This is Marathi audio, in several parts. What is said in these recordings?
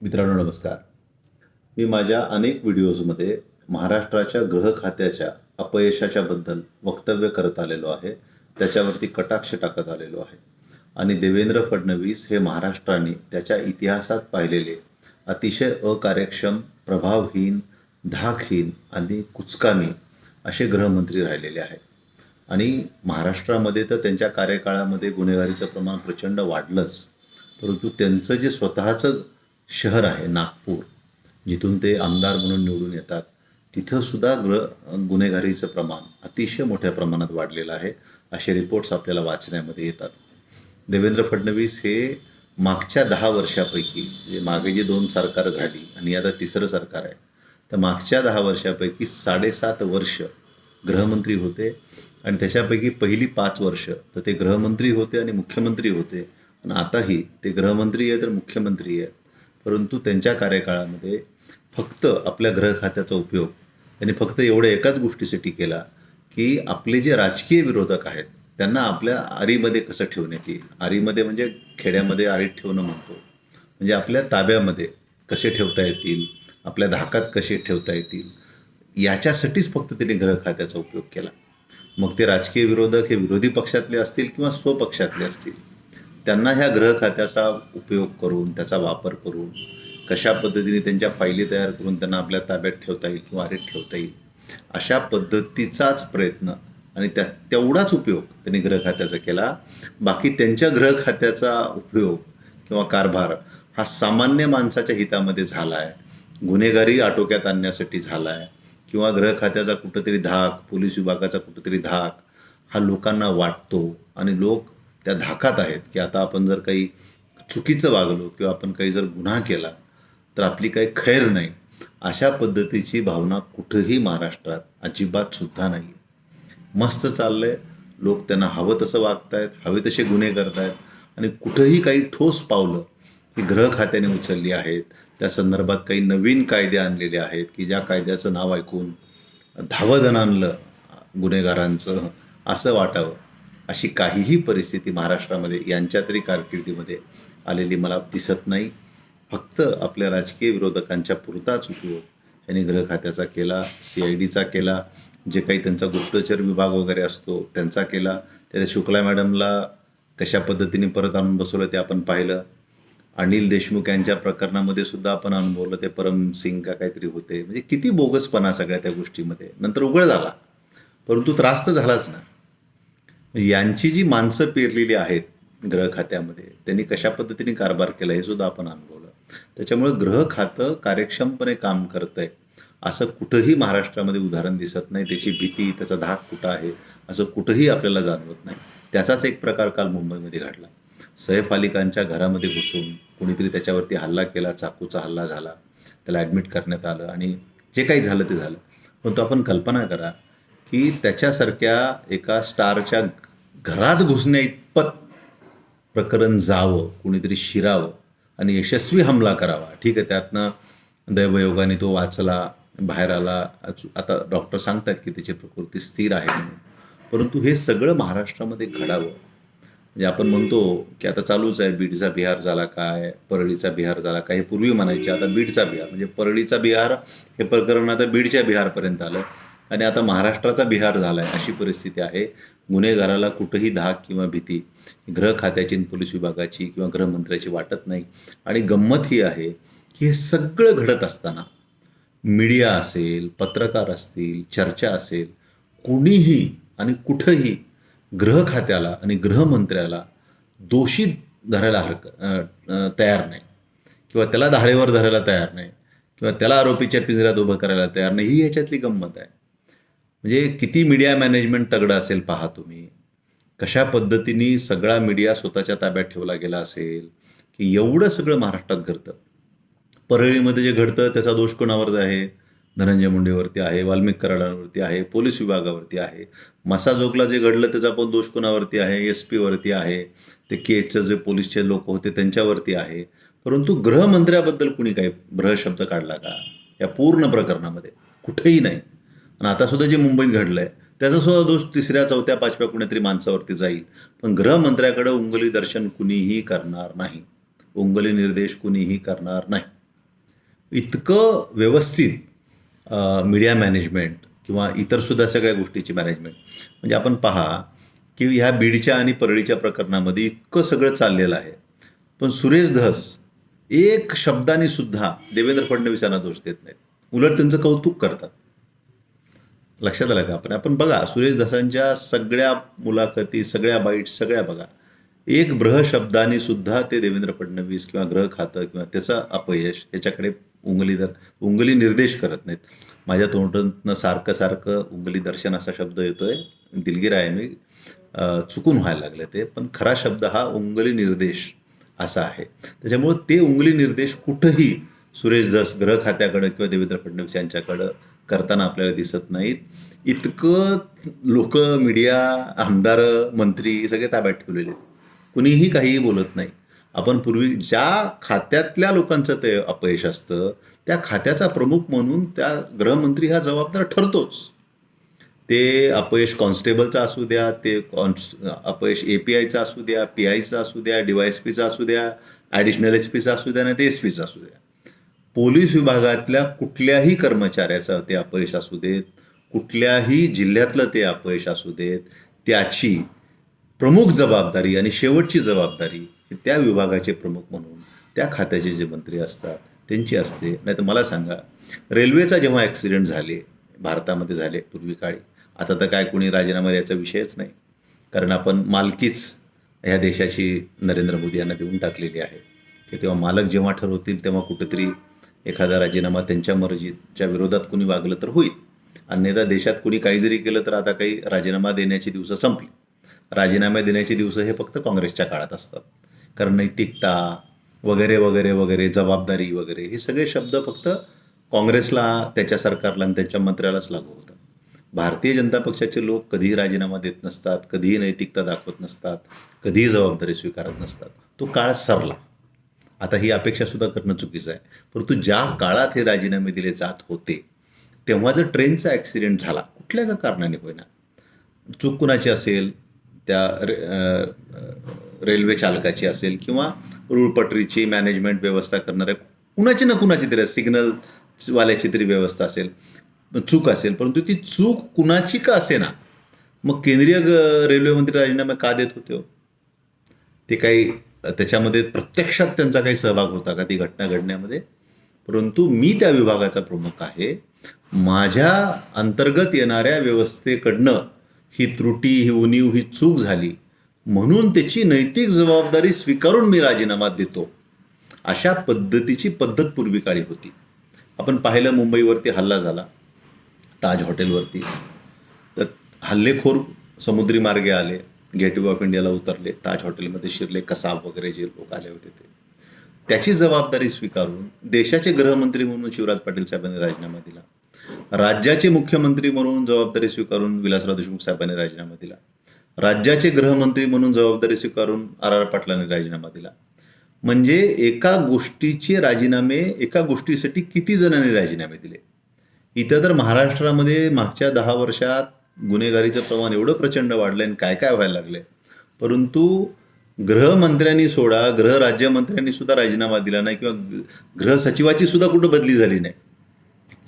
मित्रांनो नमस्कार. मी माझ्या अनेक व्हिडिओजमध्ये महाराष्ट्राच्या ग्रह खात्याच्या अपयशाच्या बद्दल वक्तव्य करत आलेलो आहे. त्याच्यावरती कटाक्ष टाकत आलेलो आहे. आणि देवेंद्र फडणवीस हे महाराष्ट्राने त्याच्या इतिहासात पाहिलेले अतिशय अकार्यक्षम प्रभावहीन धाकहीन आणि कुचकामी असे गृहमंत्री राहिलेले आहेत. आणि महाराष्ट्रामध्ये तर त्यांच्या कार्यकाळामध्ये गुन्हेगारीचं प्रमाण प्रचंड वाढलंच. परंतु त्यांचं जे स्वतःचं शहर आहे नागपूर जिथून ते आमदार म्हणून निवडून येतात. तिथंसुद्धा ग्र गुन्हेगारीचं प्रमाण अतिशय मोठ्या प्रमाणात वाढलेलं आहे असे रिपोर्ट्स आपल्याला वाचण्यामध्ये येतात. देवेंद्र फडणवीस हे मागच्या दहा वर्षापैकी जे मागे जी दोन सरकारं झाली आणि आता तिसरं सरकार आहे तर मागच्या दहा वर्षापैकी साडेसात वर्ष गृहमंत्री होते आणि त्याच्यापैकी पहिली पाच वर्ष तर ते गृहमंत्री होते आणि मुख्यमंत्री होते. आणि आताही ते गृहमंत्री आहे तर मुख्यमंत्री आहेत परंतु त्यांच्या कार्यकाळामध्ये फक्त आपल्या ग्रह खात्याचा उपयोग त्यांनी फक्त एवढ्या एकाच गोष्टीसाठी केला की आपले जे राजकीय विरोधक आहेत त्यांना आपल्या आरीमध्ये कसं ठेवण्यात येईल? आरीमध्ये म्हणजे खेड्यामध्ये आरीत ठेवणं म्हणतो. म्हणजे आपल्या ताब्यामध्ये कसे ठेवता येतील? आपल्या धाकात कसे ठेवता येतील? याच्यासाठीच फक्त त्यांनी ग्रह खात्याचा उपयोग केला. मग ते राजकीय विरोधक हे विरोधी पक्षातले असतील किंवा स्वपक्षातले असतील? त्यांना ह्या ग्रह खात्याचा उपयोग करून त्याचा वापर करून कशा पद्धतीने त्यांच्या फायली तयार करून त्यांना आपल्या ताब्यात ठेवता येईल किंवा अरेट ठेवता येईल अशा पद्धतीचाच प्रयत्न आणि त्या तेवढाच उपयोग त्यांनी ग्रह खात्याचा केला. बाकी त्यांच्या ग्रह खात्याचा उपयोग किंवा कारभार हा सामान्य माणसाच्या हितामध्ये झाला आहे गुन्हेगारी आटोक्यात आणण्यासाठी झाला आहे किंवा ग्रह खात्याचा कुठंतरी धाक पोलीस विभागाचा कुठंतरी धाक हा लोकांना वाटतो आणि लोक त्या धाकात आहेत की आता आपण जर काही चुकीचं वागलो किंवा आपण काही जर गुन्हा केला तर आपली काही खैर नाही. अशा पद्धतीची भावना कुठंही महाराष्ट्रात अजिबात सुद्धा नाही मस्त चाललंय. लोक त्यांना हवं तसं वागतायत हवे तसे गुन्हे करतायत आणि कुठंही काही ठोस पावलं ही गृह खात्याने उचलली आहेत. त्या संदर्भात काही नवीन कायदे आणलेले आहेत की ज्या कायद्याचं नाव ऐकून धावधन आणलं गुन्हेगारांचं असं वाटावं. अशी काहीही परिस्थिती महाराष्ट्रामध्ये यांच्या तरी कारकिर्दीमध्ये आलेली मला दिसत नाही. फक्त आपल्या राजकीय विरोधकांच्या पुरताच उपयोग यांनी गृह खात्याचा केला सी आय डीचा केला जे काही त्यांचा गुप्तचर विभाग वगैरे असतो त्यांचा केला. त्याच्या शुक्ला मॅडमला कशा पद्धतीने परत आणून बसवलं ते आपण पाहिलं. अनिल देशमुख यांच्या प्रकरणामध्ये सुद्धा आपण अनुभवलं ते परम सिंग का काहीतरी होते. म्हणजे किती बोगसपणा सगळ्या त्या गोष्टीमध्ये. नंतर उघड झाला. परंतु त्रास तर झालाच ना. यांची जी माणसं पेरलेली आहेत ग्रह खात्यामध्ये त्यांनी कशा पद्धतीने कारभार केला हे सुद्धा आपण अनुभवलं. त्याच्यामुळं ग्रह खातं कार्यक्षमपणे काम करत आहे असं कुठंही महाराष्ट्रामध्ये उदाहरण दिसत नाही. त्याची भीती त्याचा धाक कुठं आहे असं कुठंही आपल्याला जाणवत नाही. त्याचाच एक प्रकार काल मुंबईमध्ये घडला. सैफ अली खानच्या घरामध्ये घुसून कोणीतरी त्याच्यावरती हल्ला केला चाकूचा हल्ला झाला त्याला ॲडमिट करण्यात आलं आणि जे काही झालं ते झालं. पण तो आपण कल्पना करा की त्याच्यासारख्या एका स्टारच्या घरात घुसण्या इतपत प्रकरण जावं कोणीतरी शिरावं आणि यशस्वी हमला करावा. ठीक आहे त्यातनं दैवयोगाने तो वाचला बाहेर आला. आता डॉक्टर सांगतात की त्याची प्रकृती स्थिर आहे म्हणून. परंतु हे सगळं महाराष्ट्रामध्ये घडावं. म्हणजे आपण म्हणतो की आता चालूच आहे बीडचा बिहार झाला काय परळीचा बिहार झाला काय हे पूर्वी म्हणायचे. आता बीडचा बिहार म्हणजे परळीचा बिहार हे प्रकरण आता बीडच्या बिहारपर्यंत आलं. आणि आता महाराष्ट्राचा बिहार झाला आहे अशी परिस्थिती आहे. गुन्हेगाराला कुठंही धाक किंवा भीती गृह खात्याची पोलीस विभागाची किंवा गृहमंत्र्याची वाटत नाही. आणि गंमत ही आहे की हे सगळं घडत असताना मीडिया असेल पत्रकार असतील चर्चा असेल कुणीही आणि कुठंही गृह खात्याला आणि गृहमंत्र्याला दोषी धरायला हरक तयार नाही. किंवा त्याला धारेवर धरायला तयार नाही. किंवा त्याला आरोपीच्या पिंजऱ्यात उभं करायला तयार नाही. ही याच्यातली गंमत आहे. म्हणजे किती मीडिया मॅनेजमेंट तगडं असेल पहा तुम्ही. कशा पद्धतीने सगळा मीडिया स्वतःच्या ताब्यात ठेवला गेला असेल की एवढं सगळं महाराष्ट्रात घडतं. परळीमध्ये जे घडतं त्याचा दोष कोणावर आहे? धनंजय मुंडेवरती आहे वाल्मिक कराडांवरती आहे पोलीस विभागावरती आहे. मसाजोगला जे घडलं त्याचा पण दोष कोणावरती आहे? एस पीवरती आहे. ते केचं जे पोलीसचे लोक होते त्यांच्यावरती आहे. परंतु गृहमंत्र्याबद्दल कुणी काही ग्रह शब्द काढला का? या पूर्ण प्रकरणामध्ये कुठेही नाही. आणि आता सुद्धा जे मुंबईत घडलं आहे त्याचा सुद्धा दोष तिसऱ्या चौथ्या पाचव्या कुणीतरी माणसावरती जाईल. पण गृहमंत्र्याकडे उंगली दर्शन कुणीही करणार नाही. उंगली निर्देश कुणीही करणार नाही. इतकं व्यवस्थित मीडिया मॅनेजमेंट किंवा इतरसुद्धा सगळ्या गोष्टीची मॅनेजमेंट म्हणजे आपण पहा की ह्या बीडच्या आणि परळीच्या प्रकरणामध्ये इतकं सगळं चाललेलं आहे. पण सुरेश धस एक शब्दाने सुद्धा देवेंद्र फडणवीस यांना दोष देत नाहीत. उलट त्यांचं कौतुक करतात. लक्षात आलं का आपण? आपण बघा सुरेश धसांच्या सगळ्या मुलाखती सगळ्या बाईट सगळ्या बघा. एक ग्रह शब्दाने सुद्धा ते देवेंद्र फडणवीस किंवा ग्रह खातं किंवा त्याचं अपयश याच्याकडे उंगली दर उंगली निर्देश करत नाहीत. माझ्या तोंडातनं सारखं सारखं उंगली दर्शन असा शब्द येतोय. दिलगीर आहे मी. चुकून व्हायला लागले ते पण खरा शब्द हा उंगली निर्देश असा आहे. त्याच्यामुळं ते उंगली निर्देश कुठंही सुरेश धस ग्रह खात्याकडं किंवा देवेंद्र फडणवीस यांच्याकडं करताना आपल्याला दिसत नाहीत. इतकं लोक मीडिया आमदार मंत्री सगळे ताब्यात ठेवलेले आहेत. कुणीही काहीही बोलत नाही. आपण पूर्वी ज्या खात्यातल्या लोकांचं ते अपयश असतं त्या खात्याचा प्रमुख म्हणून त्या गृहमंत्री हा जबाबदार ठरतोच. ते अपयश कॉन्स्टेबलचं असू द्या ते कॉन्स अपयश ए पी आयचं असू द्या पी आयचं असू द्या डी वाय एस पीचं असू द्या ॲडिशनल एस पीचं असू द्या नाही ते एस पीचं असू द्या. पोलीस विभागातल्या कुठल्याही कर्मचाऱ्याचं ते अपयश असू देत कुठल्याही जिल्ह्यातलं ते अपयश असू देत त्याची प्रमुख जबाबदारी आणि शेवटची जबाबदारी त्या विभागाचे प्रमुख म्हणून त्या खात्याचे जे मंत्री असतात त्यांची असते. नाही तर मला सांगा रेल्वेचा जेव्हा ॲक्सिडेंट झाले भारतामध्ये झाले पूर्वी काळी आता तर काय कोणी राजीनामा द्यायचा विषयच नाही. कारण आपण मालकीच ह्या देशाची नरेंद्र मोदी यांना देऊन टाकलेली आहे. की तेव्हा मालक जेव्हा ठरवतील तेव्हा कुठेतरी एखादा राजीनामा त्यांच्या मर्जीच्या विरोधात कुणी वागलं तर होईल. अन्यथा देशात कुणी काही जरी केलं तर आता काही राजीनामा देण्याची दिवसं संपली. राजीनामे देण्याची दिवसं हे फक्त काँग्रेसच्या काळात असतात. कारण नैतिकता वगैरे वगैरे वगैरे जबाबदारी वगैरे हे सगळे शब्द फक्त काँग्रेसला त्याच्या सरकारला आणि त्याच्या मंत्र्यालाच लागू होतात. भारतीय जनता पक्षाचे लोक कधीही राजीनामा देत नसतात कधीही नैतिकता दाखवत नसतात कधीही जबाबदारी स्वीकारत नसतात. तो काळ सरला. आता ही अपेक्षा सुद्धा करणं चुकीचं आहे. परंतु ज्या काळात हे राजीनामे दिले जात होते तेव्हा जर ट्रेनचा ॲक्सिडेंट झाला कुठल्या का कारणाने होईना? चूक कुणाची असेल? त्या रे रेल्वे चालकाची असेल किंवा रूळपटरीची मॅनेजमेंट व्यवस्था करणाऱ्या कुणाची ना कुणाची तरी सिग्नल वाल्याची तरी व्यवस्था असेल चूक असेल परंतु ती चूक कुणाची का असे ना मग केंद्रीय रेल्वे मंत्री राजीनामा का देत होते हो? ते काही त्याच्यामध्ये प्रत्यक्षात त्यांचा काही सहभाग होता का? ती घटना घडण्यामध्ये. परंतु मी त्या विभागाचा प्रमुख आहे. माझ्या अंतर्गत येणाऱ्या व्यवस्थेकडनं ही त्रुटी ही उणीव ही चूक झाली. म्हणून त्याची नैतिक जबाबदारी स्वीकारून मी राजीनामा देतो. अशा पद्धतीची पद्धत पूर्वी काळी होती. आपण पाहिलं मुंबईवरती हल्ला झाला. ताज हॉटेलवरती. तर हल्लेखोर समुद्री मार्गे आले. गेटवे ऑफ इंडियाला उतरले ताज हॉटेलमध्ये शिरले कसाब वगैरे जे लोक आले होते ते. त्याची जबाबदारी स्वीकारून देशाचे गृहमंत्री म्हणून शिवराज पाटील साहेबांनी राजीनामा दिला. राज्याचे मुख्यमंत्री म्हणून जबाबदारी स्वीकारून विलासराव देशमुख साहेबांनी राजीनामा दिला. राज्याचे गृहमंत्री म्हणून जबाबदारी स्वीकारून आर आर पाटलांनी राजीनामा दिला. म्हणजे एका गोष्टीचे राजीनामे एका गोष्टीसाठी किती जणांनी राजीनामे दिले? इथं तर महाराष्ट्रामध्ये मागच्या दहा वर्षात गुन्हेगारीचं प्रमाण एवढं प्रचंड वाढलं आणि काय काय व्हायला लागलंय. परंतु गृहमंत्र्यांनी सोडा गृहराज्यमंत्र्यांनी सुद्धा राजीनामा दिला नाही किंवा ग- गृह सचिवाची सुद्धा कुठं बदली झाली नाही.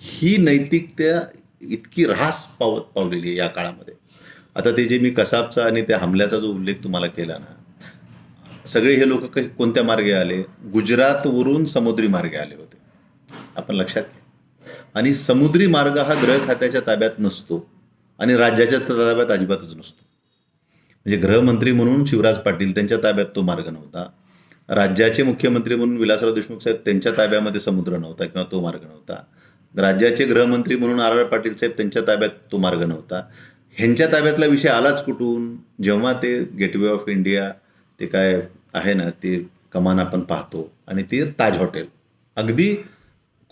ही नैतिकता इतकी ऱ्हास पावत पावलेली आहे या काळामध्ये. आता ते जे मी कसाबचा आणि त्या हमल्याचा जो उल्लेख तुम्हाला केला ना सगळे हे लोक काही कोणत्या मार्गे आले? गुजरातवरून समुद्री मार्गे आले होते. आपण लक्षात घ्या. आणि समुद्री मार्ग हा ग्रह खात्याच्या ताब्यात नसतो. आणि राज्याच्या ताब्यात अजिबातच नसतो. म्हणजे गृहमंत्री म्हणून शिवराज पाटील त्यांच्या ताब्यात तो मार्ग नव्हता. राज्याचे मुख्यमंत्री म्हणून विलासराव देशमुख साहेब त्यांच्या ताब्यामध्ये समुद्र नव्हता किंवा तो मार्ग नव्हता. राज्याचे गृहमंत्री म्हणून आर आर पाटील साहेब त्यांच्या ताब्यात तो मार्ग नव्हता. ह्यांच्या ताब्यातला विषय आलाच कुठून? जेव्हा ते गेटवे ऑफ इंडिया ते काय आहे ना ते कमान आपण पाहतो आणि ते ताज हॉटेल. अगदी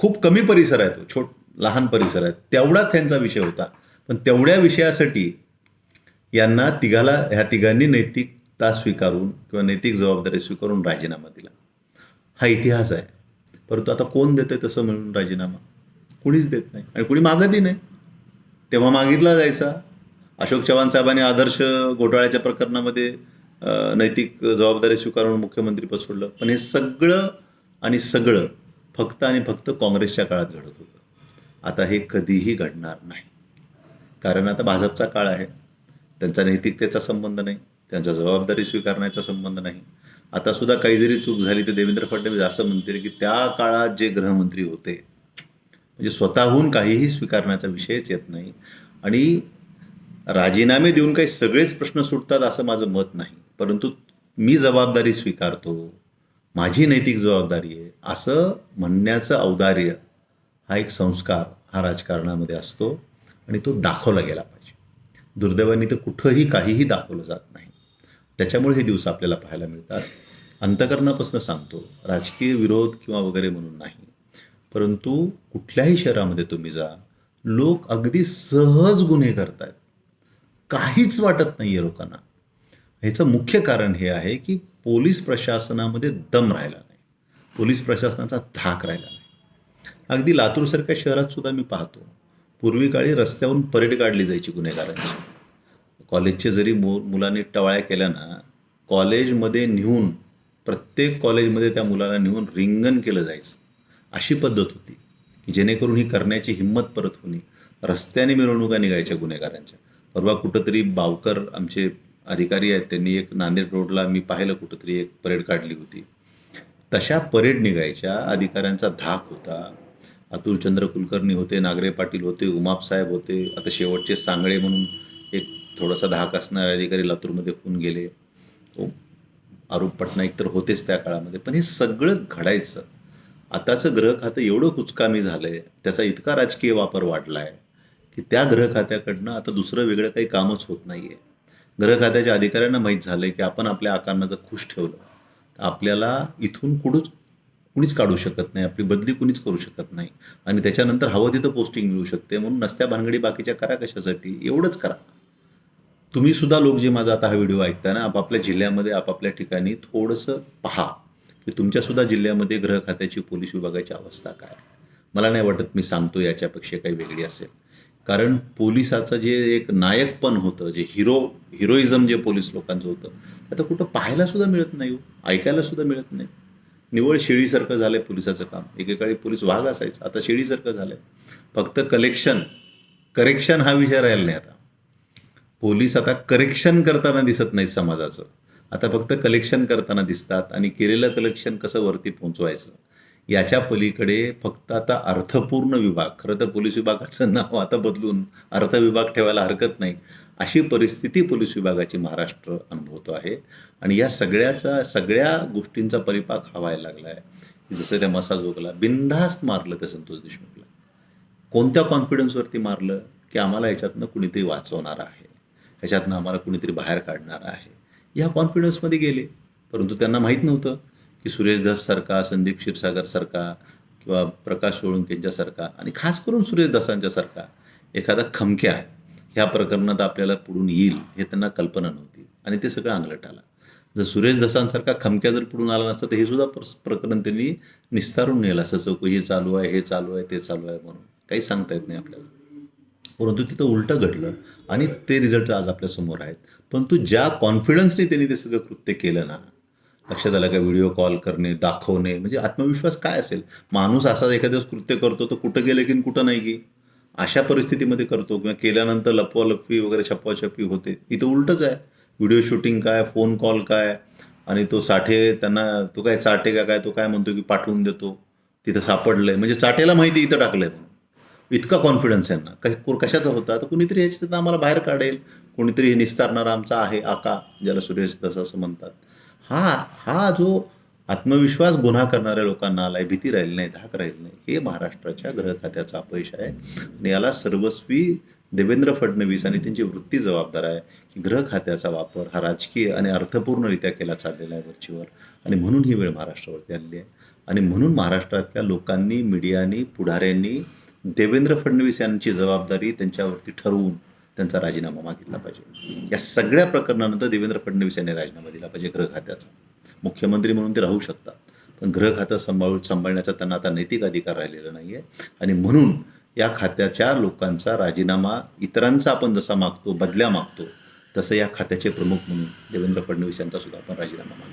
खूप कमी परिसर आहे तो छोट लहान परिसर आहे तेवढाच त्यांचा विषय होता. पण तेवढ्या विषयासाठी यांना तिघाला ह्या तिघांनी नैतिकता स्वीकारून किंवा नैतिक जबाबदारी स्वीकारून राजीनामा दिला. हा इतिहास आहे. परंतु आता कोण देतंय तसं म्हणून राजीनामा? कुणीच देत नाही आणि कुणी मागतही नाही. तेव्हा मागितला जायचा. अशोक चव्हाण साहेबांनी आदर्श घोटाळ्याच्या प्रकरणामध्ये नैतिक जबाबदारी स्वीकारून मुख्यमंत्री सोडलं. पण हे सगळं आणि सगळं फक्त आणि फक्त काँग्रेसच्या काळात घडत होतं. आता हे कधीही घडणार नाही. कारण आता भाजपचा काळ आहे. त्यांचा नैतिकतेचा संबंध नाही. त्यांचा जबाबदारी स्वीकारण्याचा संबंध नाही. आता सुद्धा काही जरी चूक झाली तर देवेंद्र फडणवीस असं म्हणतील की त्या काळात जे गृहमंत्री होते म्हणजे स्वतःहून काहीही स्वीकारण्याचा विषयच येत नाही. आणि राजीनामे देऊन काही सगळेच प्रश्न सुटतात असं माझं मत नाही. परंतु मी जबाबदारी स्वीकारतो. माझी नैतिक जबाबदारी आहे. असं म्हणण्याचं औदार्य हा एक संस्कार हा राजकारणामध्ये असतो. आणि तो दाखवला गेला पाहिजे. दुर्दैवाने तर कुठंही काहीही दाखवलं जात नाही. त्याच्यामुळे हे दिवस आपल्याला पाहायला मिळतात. अंतकरणापासून सांगतो राजकीय विरोध किंवा वगैरे म्हणून नाही. परंतु कुठल्याही शहरामध्ये तुम्ही जा लोक अगदी सहज गुन्हे करतायत. काहीच वाटत नाही आहे लोकांना. ह्याचं मुख्य कारण हे आहे की पोलीस प्रशासनामध्ये दम राहिला नाही. पोलीस प्रशासनाचा धाक राहिला नाही. अगदी लातूरसारख्या शहरात सुद्धा मी पाहतो पूर्वी काळी रस्त्यावरून परेड काढली जायची गुन्हेगारांची. कॉलेजचे जरी मु मुलांनी टवाळ्या केल्या ना कॉलेजमध्ये नेऊन प्रत्येक कॉलेजमध्ये त्या मुलाला नेऊन रिंगण केलं जायचं. अशी पद्धत होती की जेणेकरून ही करण्याची हिंमत परत होणे. रस्त्याने मिरवणुका निघायच्या गुन्हेगारांच्या. परवा कुठंतरी बावकर आमचे अधिकारी आहेत त्यांनी एक नांदेड रोडला मी पाहिलं कुठंतरी एक परेड काढली होती. तशा परेड निघायच्या अधिकाऱ्यांचा धाक होता. अतुल चंद्र कुलकर्णी होते नागरे पाटील होते उमाप साहेब होते आता शेवटचे सांगळे म्हणून एक थोडासा धाक असणारे अधिकारी लातूरमध्ये होऊन गेले. तो पटनाईक तर होतेच त्या काळामध्ये पण हे सगळं घडायचं. आताचं ग्रह खातं एवढं कुचकामी झालं आहे त्याचा इतका राजकीय वापर वाढला आहे की त्या ग्रह खात्याकडनं आता दुसरं वेगळं काही कामच होत नाही आहे ग्रह खात्याच्या अधिकाऱ्यांना माहीत झालं की आपण आपल्या आकारांना जर खुश ठेवलं. तर आपल्याला इथून कुठूच कुणीच काढू शकत नाही आपली बदली कुणीच करू शकत नाही. आणि त्याच्यानंतर हवं तिथं पोस्टिंग मिळू शकते. म्हणून नसत्या भानगडी बाकीच्या करा कशासाठी एवढंच करा. तुम्ही सुद्धा लोक जे माझा आता हा व्हिडिओ ऐकता ना आपापल्या जिल्ह्यामध्ये आपापल्या ठिकाणी थोडंसं पहा की तुमच्यासुद्धा जिल्ह्यामध्ये गृह खात्याची पोलीस विभागाची अवस्था काय मला नाही वाटत मी सांगतो याच्यापेक्षा काही वेगळी असेल. कारण पोलिसाचं जे एक नायकपण होतं जे हिरो हिरोईझम जे पोलीस लोकांचं होतं आता कुठं पाहायला सुद्धा मिळत नाही हो. ऐकायला सुद्धा मिळत नाही. निवळ शेळीसारखं झालंय पोलिसाचं काम. एकेकाळी पोलीस वाघ असायचं. आता शेळीसारखं झालंय. फक्त कलेक्शन करेक्शन हा विषय राहिला नाही आता. पोलीस आता करेक्शन करताना दिसत नाहीत समाजाचं. आता फक्त कलेक्शन करताना दिसतात आणि केलेलं कलेक्शन कसं वरती पोहोचवायचं? याच्या पलीकडे फक्त आता अर्थपूर्ण विभाग खरं तर पोलीस विभागाचं नाव आता बदलून अर्थ विभाग ठेवायला हरकत नाही. अशी परिस्थिती पोलीस विभागाची महाराष्ट्र अनुभवतो आहे. आणि या सगळ्याचा सगळ्या गोष्टींचा परिपाक हा व्हायला लागला आहे. जसं त्या मसाजोगला बिनधास्त मारलं त्या संतोष देशमुखला. कोणत्या कॉन्फिडन्सवरती मारलं की आम्हाला ह्याच्यातनं कुणीतरी वाचवणार आहे? ह्याच्यातनं आम्हाला कुणीतरी बाहेर काढणार आहे? या कॉन्फिडन्समध्ये गेले. परंतु त्यांना माहीत नव्हतं की सुरेश धससारखा संदीप क्षीरसागरसारखा किंवा प्रकाश सोळंकेंच्यासारखा आणि खास करून सुरेश दासांच्यासारखा एखादा खमक्या ह्या प्रकरणात आपल्याला पुढून येईल हे त्यांना कल्पना नव्हती. आणि ते सगळं अंगलट आलं. जर सुरेश धसांसारखा खमक्या जर पुढून आला नसता तर हे सुद्धा प्रकरण त्यांनी निस्तारून नेलं. असं चौकशी चालू आहे हे चालू आहे ते चालू आहे म्हणून. काही सांगता येत नाही आपल्याला. परंतु तिथं उलटं घडलं आणि ते रिझल्ट आज आपल्यासमोर आहेत. परंतु ज्या कॉन्फिडन्सने त्यांनी ते सगळं कृत्य केलं ना लक्षात आलं का व्हिडिओ कॉल करणे दाखवणे म्हणजे आत्मविश्वास काय असेल? माणूस असा एखाद्या दिवस कृत्य करतो तर कुठं गेलं की कुठं नाही की अशा परिस्थितीमध्ये करतो किंवा केल्यानंतर लपवालपवी वगैरे छपवाछपवी होते. इथं उलटच आहे. व्हिडिओ शूटिंग काय फोन कॉल काय आणि तो साठे त्यांना तो काय चाटे का काय तो काय म्हणतो की पाठवून देतो. तिथं सापडलंय. म्हणजे चाटेला माहिती इथं टाकलंय म्हणून. इतका कॉन्फिडन्स यांना काय कशाचा होता? तर कुणीतरी ह्याच्यात आम्हाला बाहेर काढेल. कोणीतरी हे निस्तारणारा आमचा आहे आका ज्याला सुरेश दस असं म्हणतात. हा हा जो आत्मविश्वास गुन्हा करणाऱ्या लोकांना आलाय भीती राहिली नाही धाक राहिली नाही. हे महाराष्ट्राच्या ग्रह खात्याचा अपयश आहे. आणि याला सर्वस्वी देवेंद्र फडणवीस आणि त्यांची वृत्ती जबाबदार आहे की ग्रह खात्याचा वापर हा राजकीय आणि अर्थपूर्णरित्या केला चाललेला आहे वरचीवर. आणि म्हणून ही वेळ महाराष्ट्रावरती आलेली आहे. आणि म्हणून महाराष्ट्रातल्या लोकांनी मीडियानी पुढाऱ्यांनी देवेंद्र फडणवीस यांची जबाबदारी त्यांच्यावरती ठरवून त्यांचा राजीनामा मागितला पाहिजे. या सगळ्या प्रकरणानंतर देवेंद्र फडणवीस यांनी राजीनामा दिला पाहिजे गृह खात्याचा. मुख्यमंत्री म्हणून ते राहू शकतात. पण गृह खातं सांभाळून सांभाळण्याचा त्यांना आता नैतिक अधिकार राहिलेला नाही आहे आणि म्हणून या खात्याच्या लोकांचा राजीनामा इतरांचा आपण जसा मागतो बदल्या मागतो तसं या खात्याचे प्रमुख म्हणून देवेंद्र फडणवीस यांचा सुद्धा आपण राजीनामा मागतो.